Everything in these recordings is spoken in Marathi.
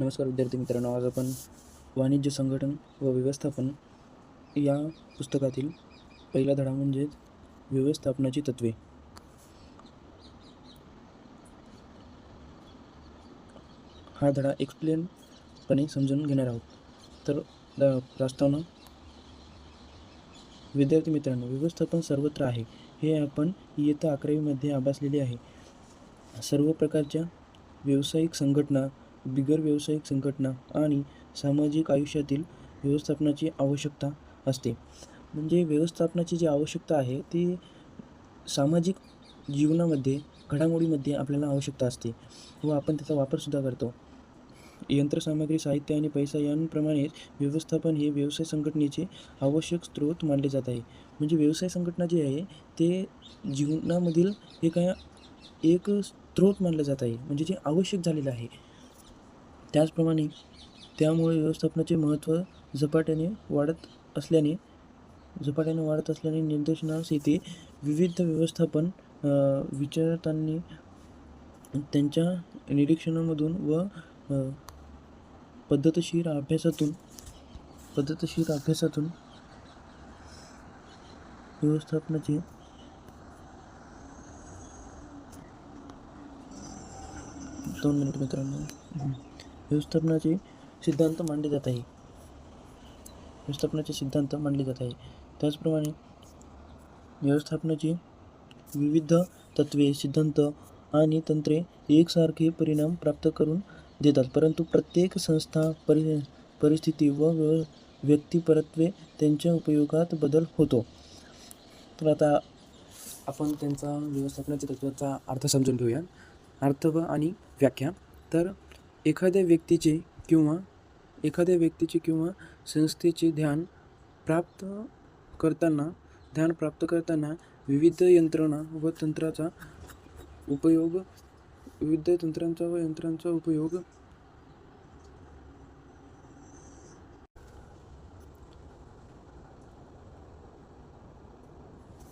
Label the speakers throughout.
Speaker 1: नमस्कार विद्यार्थी मित्रांनो आज आपण वाणिज्य संघटन व व्यवस्थापन या पुस्तकातील पहिला धडा म्हणजेच व्यवस्थापनाची तत्वे. हा धडा एक्सप्लेनपणे समजून घेणार आहोत. तर द- प्रास्तावना विद्यार्थी मित्रांनो व्यवस्थापन सर्वत्र आहे. हे आपण इयत्ता अकरावीमध्ये अभ्यासलेले आहे. सर्व प्रकारच्या व्यावसायिक संघटना बिगर व्यावसायिक संघटना आणि सामाजिक आयुष्यातील व्यवस्थापनाची आवश्यकता असते. म्हणजे व्यवस्थापनाची जी आवश्यकता आहे ती सामाजिक जीवनामध्ये घडामोडीमध्ये आपल्याला आवश्यकता असते व आपण त्याचा वापरसुद्धा करतो. यंत्रसामग्री साहित्य आणि पैसा यांप्रमाणेच व्यवस्थापन हे व्यवसाय संघटनेचे आवश्यक स्रोत मानले जात आहे. म्हणजे व्यवसाय संघटना जी आहे ते जीवनामधील एक एक स्रोत मानलं जात आहे. म्हणजे जे आवश्यक झालेलं आहे. त्याचप्रमाणे त्यामुळे व्यवस्थापनाचे महत्त्व झपाट्याने वाढत असल्याने झपाट्याने वाढत असल्याने निदर्शनास येते विविध व्यवस्थापन विचारतांनी त्यांच्या निरीक्षणामधून व पद्धतशीर अभ्यासातून पद्धतशीर अभ्यासातून व्यवस्थापनाचे दोन मिनिट मित्रांनो. व्यवस्थापनाचे सिद्धांत मांडले जात आहे. व्यवस्थापनाचे सिद्धांत मांडले जात आहे. त्याचप्रमाणे व्यवस्थापनाची विविध तत्वे सिद्धांत आणि तंत्रे एकसारखे परिणाम प्राप्त करून देतात परंतु प्रत्येक संस्था परि परिस्थिती व व्यक्तिपरत्वे त्यांच्या उपयोगात बदल होतो. तर आता आपण त्यांचा व्यवस्थापनाच्या तत्वाचा अर्थ समजून घेऊया. अर्थ व आणि व्याख्या. तर एखाद्या व्यक्तीचे किंवा एखाद्या व्यक्तीचे किंवा संस्थेचे ध्यान प्राप्त करताना ध्यान प्राप्त करताना विविध यंत्रणा व तंत्राचा उपयोग विविध तंत्रांचा व यंत्रांचा उपयोग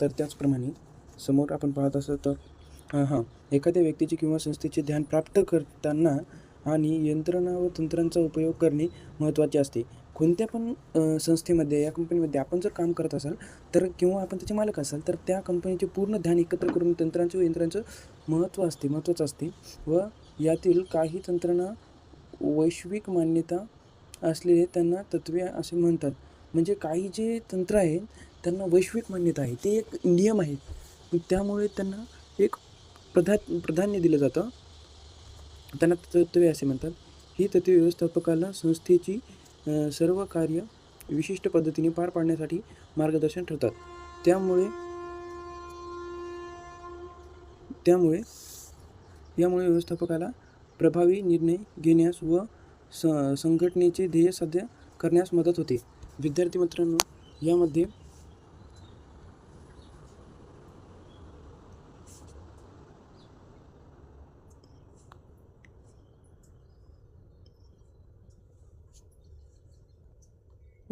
Speaker 1: तर त्याचप्रमाणे समोर आपण पाहत असतो तर हां हां एखाद्या व्यक्तीचे किंवा संस्थेचे ध्यान प्राप्त करताना आणि यंत्रणा व तंत्रांचा उपयोग करणे महत्त्वाचे असते. कोणत्या पण संस्थेमध्ये या कंपनीमध्ये आपण जर काम करत असाल तर किंवा आपण त्याचे मालक असाल तर त्या कंपनीचे पूर्ण ध्यान एकत्र करून तंत्रांचे व यंत्रांचं महत्त्व असते महत्त्वाचं असते. व यातील काही तंत्रणा वैश्विक मान्यता असलेले त्यांना तत्वे असे म्हणतात. म्हणजे काही जे तंत्र आहे त्यांना वैश्विक मान्यता आहे. ते एक नियम आहेत त्यामुळे त्यांना एक प्रधा प्राधान्य दिलं जातं. त्यांना तत्वे असे म्हणतात. ही तत्वे व्यवस्थापकाला संस्थेची सर्व कार्य विशिष्ट पद्धतीने पार पाडण्यासाठी मार्गदर्शन ठरतात. त्यामुळे त्यामुळे यामुळे व्यवस्थापकाला प्रभावी निर्णय घेण्यास व स संघटनेचे ध्येय साध्य करण्यास मदत होते. विद्यार्थी मित्रांनो यामध्ये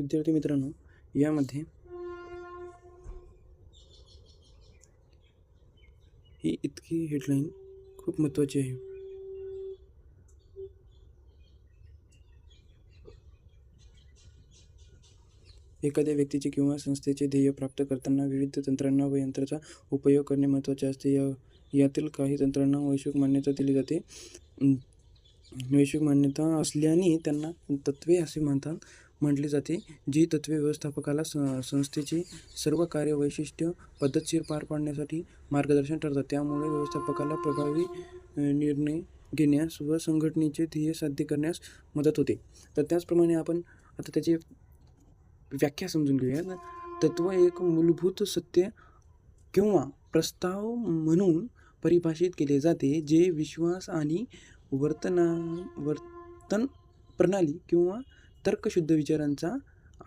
Speaker 1: विद्यार्थी मित्रांनो यामध्ये ही इतकी हेडलाईन खूप महत्त्वाची आहे. एखाद्या व्यक्तीचे किंवा संस्थेचे ध्येय प्राप्त करताना विविध तंत्रांना व यंत्राचा उपयोग करणे महत्त्वाचे असते. या यातील काही तंत्रांना वैश्विक मान्यता दिली जाते. वैश्विक मान्यता असल्याने त्यांना तत्वे असे म्हणतात. म्हटले जाते जी तत्वे व्यवस्थापकाला स संस्थेची सर्व कार्य वैशिष्ट्य पद्धतशीर पार पाडण्यासाठी मार्गदर्शन ठरतात. त्यामुळे व्यवस्थापकाला प्रभावी निर्णय घेण्यास व संघटनेचे ध्येय साध्य करण्यास मदत होते. तर त्याचप्रमाणे आपण आता त्याची व्याख्या समजून घेऊया तत्व एक मूलभूत सत्य किंवा प्रस्ताव म्हणून परिभाषित केले जाते जे विश्वास आणि वर्तना वर्तन प्रणाली किंवा तर्कशुद्ध विचारांचा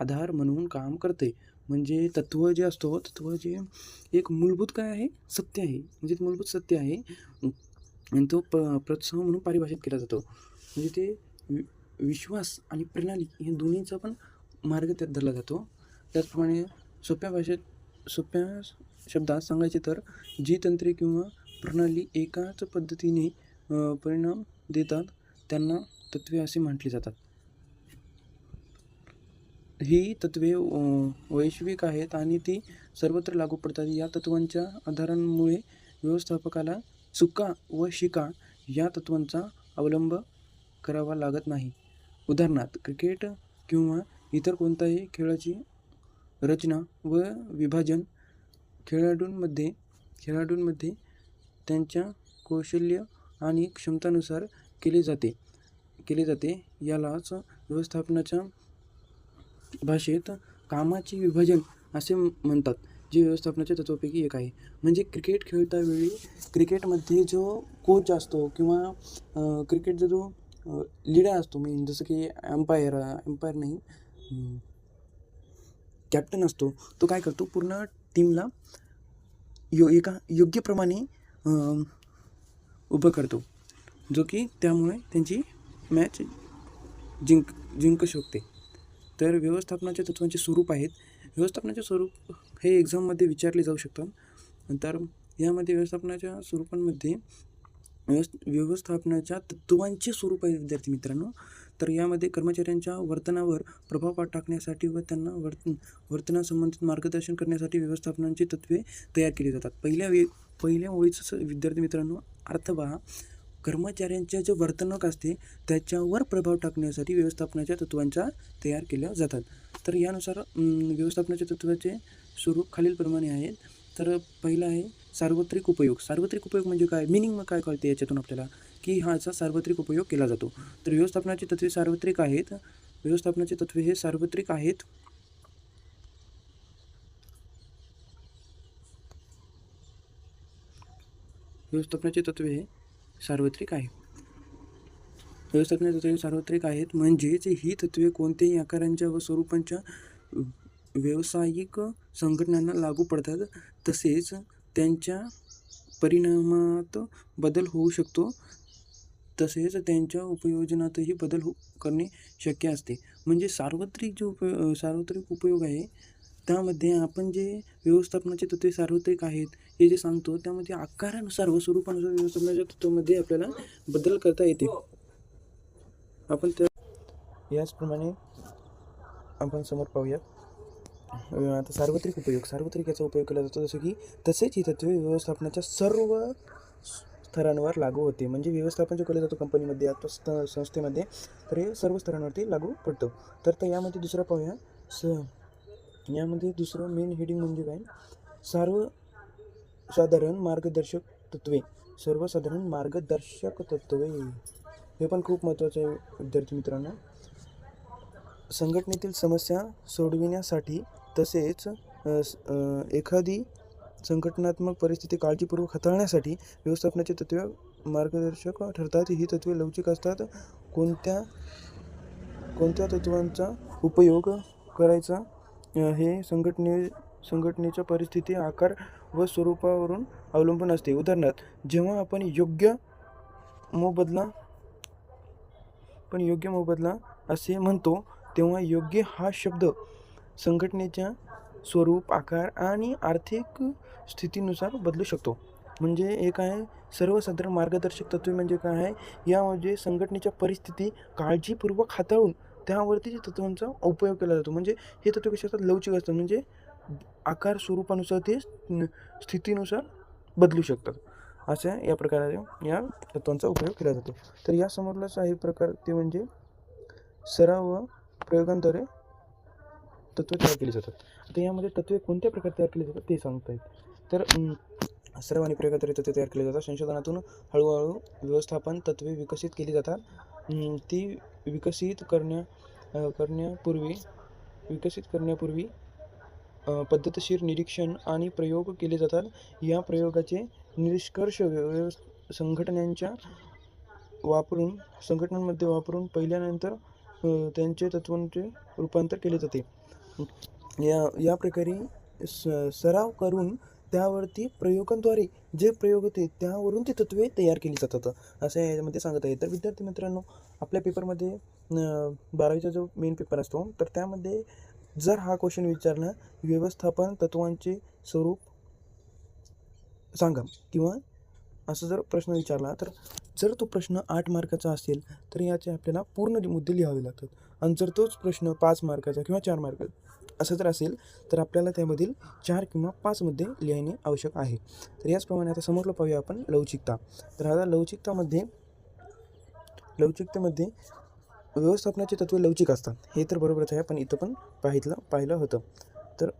Speaker 1: आधार म्हणून काम करते. म्हणजे तत्व जे असतो तत्व जे एक मूलभूत काय आहे? सत्य आहे. म्हणजे मूलभूत सत्य आहे. आणि तो प प्रोत्साह म्हणून परिभाषित केला जातो. म्हणजे ते वि विश्वास आणि प्रणाली हे दोन्हीचा पण मार्ग त्यात धरला जातो. त्याचप्रमाणे सोप्या भाषेत सोप्या शब्दात सांगायचे तर जी तंत्रे किंवा प्रणाली एकाच पद्धतीने परिणाम देतात त्यांना तत्त्वे असे म्हटले जातात. ही तत्त्वे वैश्विक आहेत आणि ती सर्वत्र लागू पडतात. या तत्त्वांच्या आधारांमुळे व्यवस्थापकाला चुका व शिका या तत्त्वांचा अवलंब करावा लागत नाही. उदाहरणार्थ क्रिकेट किंवा इतर कोणत्याही खेळाची रचना व विभाजन खेळाडूंमध्ये खेळाडूंमध्ये त्यांच्या कौशल्य आणि क्षमतानुसार केले जाते केले जाते. यालाच व्यवस्थापनाच्या भाषेत कामाचे विभाजन असे म्हणतात जे व्यवस्थापनाच्या तत्वापैकी एक आहे. म्हणजे क्रिकेट खेळता वेळी क्रिकेटमध्ये जो कोच असतो किंवा क्रिकेटचा जो लीडर असतो मी जसं की अम्पायर अम्पायर नाही कॅप्टन असतो तो काय करतो पूर्ण टीमला यो एका योग्यप्रमाणे उभं करतो. जो की त्यामुळे त्यांची मॅच जिंक जिंकू शकते. तर व्यवस्थापनाच्या तत्वांचे स्वरूप आहेत. व्यवस्थापनाचे स्वरूप हे एक्झाममध्ये विचारले जाऊ शकतात. तर यामध्ये व्यवस्थापनाच्या स्वरूपांमध्ये व्यवस् व्यवस्थापनाच्या तत्वांचे स्वरूप आहे विद्यार्थी मित्रांनो. तर यामध्ये कर्मचाऱ्यांच्या वर्तनावर प्रभाव पा- टाकण्यासाठी व त्यांना वर्त वर्तनासंबंधित मार्गदर्शन करण्यासाठी व्यवस्थापनाची तत्वे तयार केली जातात. पहिल्या वे पहिल्या ओळीचं विद्यार्थी मित्रांनो अर्थ पहा. कर्मचाऱ्यांच्या जे वर्तणूक असते त्याच्यावर प्रभाव टाकण्यासाठी व्यवस्थापनाच्या तत्वांच्या तयार केल्या जातात. तर यानुसार व्यवस्थापनाच्या तत्वाचे स्वरूप खालीलप्रमाणे आहेत तर पहिलं आहे सार्वत्रिक उपयोग. सार्वत्रिक उपयोग म्हणजे काय? मिनिंग मग काय कळते याच्यातून आपल्याला? की ह्याचा सार्वत्रिक उपयोग केला जातो. तर व्यवस्थापनाची तत्वे सार्वत्रिक आहेत. व्यवस्थापनाची तत्वे हे सार्वत्रिक आहेत. व्यवस्थापनाचे तत्वे हे सार्वत्रिक आहे. व्यवस्थापनाची तत्वे सार्वत्रिक आहेत. म्हणजेच ही तत्वे कोणत्याही आकारांच्या व स्वरूपांच्या व्यावसायिक संघटनांना लागू पडतात. तसेच त्यांच्या परिणामात बदल होऊ शकतो. तसेच त्यांच्या उपयोजनातही बदल हो करणे शक्य असते. म्हणजे सार्वत्रिक जो उपयो सार्वत्रिक उपयोग आहे त्यामध्ये आपण जे व्यवस्थापनाचे तत्त्वे सार्वत्रिक आहेत हे जे सांगतो त्यामध्ये आकारानुसार व स्वरूपानुसार व्यवस्थापनाच्या तत्वामध्ये आपल्याला बदल करता येते आपण त्या याचप्रमाणे आपण समोर पाहूया. आता सार्वत्रिक उपयोग. सार्वत्रिक याचा उपयोग केला जातो जसं की तसेच ही तत्त्वे व्यवस्थापनाच्या सर्व स्तरांवर लागू होते. म्हणजे व्यवस्थापन जे केलं जातं कंपनीमध्ये अथवा स्त संस्थेमध्ये तर हे सर्व स्तरांवरती लागू पडतो. तर तर यामध्ये दुसरं पाहूया. स यामध्ये दुसरं मेन हेडिंग म्हणजे काय? सर्वसाधारण मार्गदर्शक तत्वे सर्वसाधारण मार्गदर्शक तत्वे. हे पण खूप महत्त्वाचं आहे विद्यार्थी मित्रांनो. संघटनेतील समस्या सोडविण्यासाठी तसेच एखादी संघटनात्मक परिस्थिती काळजीपूर्वक हाताळण्यासाठी व्यवस्थापनाची तत्वे मार्गदर्शक ठरतात. ही तत्वे लवचिक असतात. कोणत्या कोणत्या तत्वांचा उपयोग करायचा? हे संघटने संघटनेच्या परिस्थिती आकार व स्वरूपावरून अवलंबून असते. उदाहरणार्थ जेव्हा आपण योग्य मोबदला पण योग्य मोबदला असे म्हणतो तेव्हा योग्य हा शब्द संघटनेच्या स्वरूप आकार आणि आर्थिक स्थितीनुसार बदलू शकतो. म्हणजे एक आहे सर्वसाधारण मार्गदर्शक तत्वे म्हणजे काय आहे? यामध्ये संघटनेच्या परिस्थिती काळजीपूर्वक हाताळून त्यावरती जे तत्वांचा उपयोग केला जातो. म्हणजे हे तत्व कसे असतात? लवचिक असतात. म्हणजे आकार स्वरूपानुसार ते स्थितीनुसार बदलू शकतात. अशा या प्रकारे या तत्वांचा उपयोग केला जातो. तर या समोरला आहे प्रकार ते म्हणजे सराव व प्रयोगांद्वारे तत्त्वे तयार केली जातात. आता यामध्ये तत्त्वे कोणत्या प्रकारे तयार केली जातात ते सांगता येईल. तर अं, सराव आणि प्रयोगाद्वारे तत्त्वे तयार केले जातात. संशोधनातून हळूहळू व्यवस्थापन तत्त्वे विकसित केली जातात. ती विकसित करण्या करण्यापूर्वी विकसित करण्यापूर्वी पद्धतशीर निरीक्षण आणि प्रयोग केले जातात. या प्रयोगाचे निष्कर्ष व्यव संघटनांच्या वापरून संघटनांमध्ये वापरून पहिल्यानंतर त्यांचे तत्वांचे रूपांतर केले जाते. या या प्रकारे स सराव करून त्यावरती प्रयोगांद्वारे जे प्रयोग होते त्यावरून ती तत्वे तयार केली जातात. असं यामध्ये सांगत आहे तर विद्यार्थी मित्रांनो आपल्या पेपरमध्ये बारावीचा जो मेन पेपर असतो तर त्यामध्ये जर हा क्वेश्चन विचारला व्यवस्थापन तत्वांचे स्वरूप सांगा किंवा असं जर प्रश्न विचारला तर जर तो प्रश्न आठ मार्काचा असेल तर याचे आपल्याला पूर्ण मुद्दे लिहावे लागतात. आणि जर तोच प्रश्न पाच मार्काचा किंवा चार मार्काचा असं जर असेल तर आपल्याला त्यामधील चार किंवा पाच मुद्दे लिहिणे आवश्यक आहे. तर याचप्रमाणे आता समोरलं पाहूया आपण लवचिकता. तर आता लवचिकतामध्ये लवचिकतेमध्ये व्यवस्थापनाचे तत्व लवचिक असतात. हे तर बरोबरच आहे पण इथं पण पाहितलं पाहिलं होतं. तर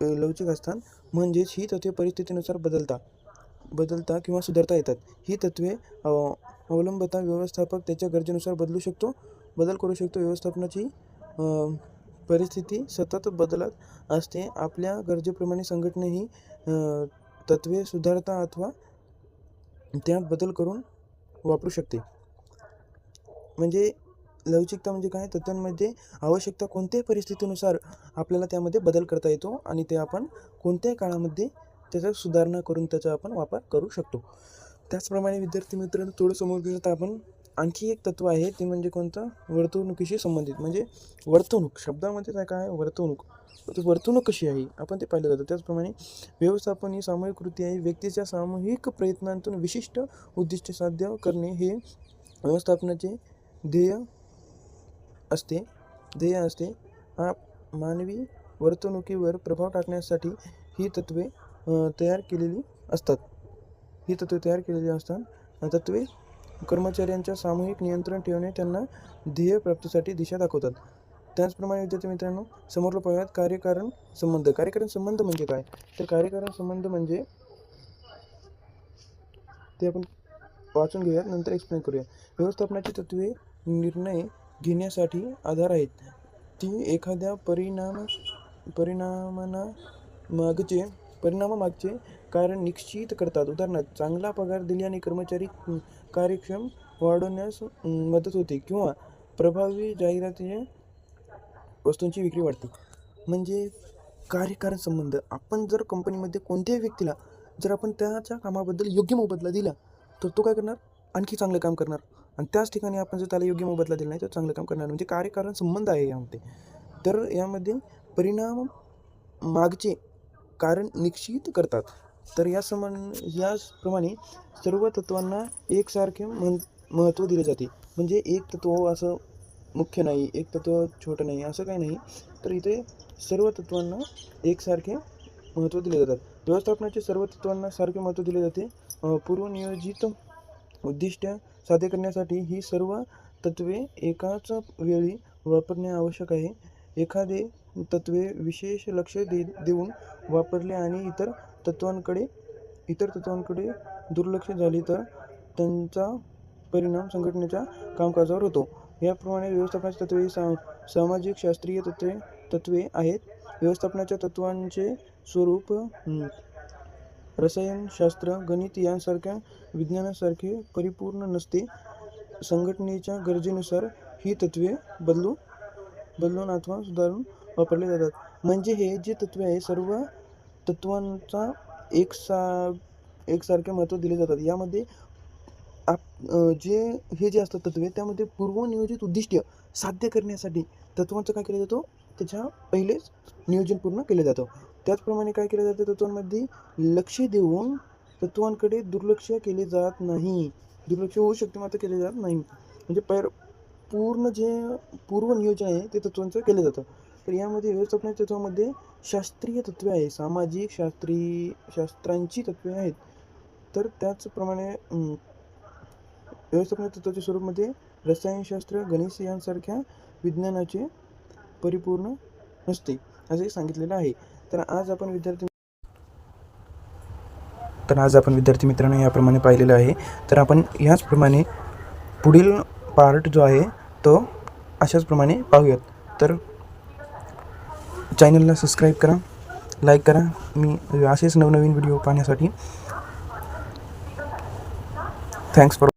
Speaker 1: लवचिक असतात म्हणजेच ही तत्वे परिस्थितीनुसार बदलता बदलता किंवा सुधारता येतात. ही तत्वे अवलंबता व्यवस्थापक त्याच्या गरजेनुसार बदलू शकतो बदल करू शकतो. व्यवस्थापनाची परिस्थिती सतत बदलत असते. आपल्या गरजेप्रमाणे संघटना ही तत्वे सुधारता अथवा त्यात बदल करून वापरू शकते. म्हणजे लवचिकता म्हणजे काय? तत्वांमध्ये आवश्यकता कोणत्याही परिस्थितीनुसार आपल्याला त्यामध्ये बदल करता येतो आणि ते आपण कोणत्याही काळामध्ये त्याचा सुधारणा करून त्याचा आपण वापर करू शकतो. त्याचप्रमाणे विद्यार्थी मित्रांनो थोडं समोर गेलं तर आपण आणखी एक तत्व आहे ते म्हणजे कोणतं? वर्तवणुकीशी संबंधित. म्हणजे वर्तवणूक शब्दामध्ये काय काय आहे? वर्तवणूक. वर्तवणूक कशी आहे? आपण ते पाहिलं जातं. त्याचप्रमाणे व्यवस्थापन ही सामूहिक कृती आहे. व्यक्तीच्या सामूहिक प्रयत्नांतून विशिष्ट उद्दिष्ट साध्य करणे हे व्यवस्थापनाचे ध्येय असते. ध्येय असते. हा मानवी वर्तणुकीवर प्रभाव टाकण्यासाठी ही तत्वे तयार केलेली असतात. ही तत्वे तयार केलेली असतात. तत्वे कर्मचाऱ्यांच्या सामूहिक नियंत्रण ठेवणे त्यांना ध्येय प्राप्तीसाठी दिशा दाखवतात. त्याचप्रमाणे विद्यार्थी मित्रांनो समोरलं पाहूयात कार्यकारण संबंध. कार्यकारण संबंध म्हणजे काय? तर कार्यकारण संबंध म्हणजे ते आपण वाचून घेऊयात नंतर एक्सप्लेन करूया व्यवस्थापनाची तत्वे निर्णय घेण्यासाठी आधार आहेत. ती एखाद्या परिणाम परिणामाना मागचे परिणामामागचे कारण निश्चित करतात. उदाहरणार्थ चांगला पगार दिल्याने कर्मचारी कार्यक्षम वाढवण्यास मदत होते किंवा प्रभावी जाहिरातीच्या वस्तूंची विक्री वाढते. म्हणजे कार्यकारण संबंध आपण जर कंपनीमध्ये कोणत्याही व्यक्तीला जर आपण त्याच्या कामाबद्दल योग्य मोबदला दिला तर तो काय करणार? आणखी चांगलं काम करणार. आणि त्याच ठिकाणी आपण जर त्याला योग्य मोबदला दिला नाही तर चांगलं काम करणार. म्हणजे कार्यकारण संबंध आहे यामध्ये. तर यामध्ये परिणाम मागचे कारण निश्चित करतात. तर या समान याचप्रमाणे सर्व तत्वांना एकसारखे म्हण महत्त्व दिले जाते. म्हणजे एक तत्व असं मुख्य नाही एक तत्व छोटं नाही असं काही नाही. तर इथे सर्व तत्वांना एकसारखे महत्त्व दिले जातात. व्यवस्थापनाचे सर्व तत्वांना सारखे महत्त्व दिले जाते. पूर्वनियोजित उद्दिष्ट साध्य करण्यासाठी ही सर्व तत्वे एकाच वेळी वापरणे आवश्यक आहे. एखादे तत्वे विशेष लक्ष दे देऊन वापरले आणि इतर तत्वांकडे इतर तत्वांकडे दुर्लक्ष झाले तर त्यांचा परिणाम संघटनेच्या कामकाजावर होतो. याप्रमाणे व्यवस्थापनाची तत्वे ही सा सामाजिक शास्त्रीय तत्वे तत्वे आहेत. व्यवस्थापनाच्या तत्वांचे स्वरूप रसायनशास्त्र गणित यांसारख्या विज्ञानासारखे परिपूर्ण नसते. संघटनेच्या गरजेनुसार ही तत्वे बदलू बदलून अथवा सुधारून वापरले जातात. म्हणजे हे जे तत्वे आहे सर्व तत्वांचा एकसा एकसारखे महत्त्व दिले जातात. यामध्ये आप जे हे जे असतात तत्वे त्यामध्ये पूर्वनियोजित उद्दिष्ट साध्य करण्यासाठी तत्वांचं काय केलं जातो? त्याच्या पहिलेच नियोजन पूर्ण केलं जातं. त्याचप्रमाणे काय केलं जातं? तत्वांमध्ये लक्ष देऊन तत्वांकडे दुर्लक्ष केले जात नाही. दुर्लक्ष होऊ शकते मात्र केले जात नाही. म्हणजे पैर पूर्ण जे पूर्वनियोजन आहे ते तत्वांचं केलं जातं. तर यामध्ये व्यवस्थापनाच्या तत्वामध्ये शास्त्रीय तत्वे आहे सामाजिक शास्त्री शास्त्रांची तत्वे आहेत. तर त्याचप्रमाणे व्यवस्थापन तत्वाच्या स्वरूपमध्ये रसायनशास्त्र गणित यांसारख्या विज्ञानाचे परिपूर्ण नसते असे सांगितलेलं आहे. तर आज आपण विद्यार्थी तर आज आपण विद्यार्थी मित्रांनो याप्रमाणे पाहिलेलं आहे. तर आपण याचप्रमाणे पुढील पार्ट जो आहे तो अशाच प्रमाणे पाहूयात. तर चॅनलला सबस्क्राईब करा लाईक करा. मी असेच नवनवीन व्हिडिओ पाहण्यासाठी. Thanks for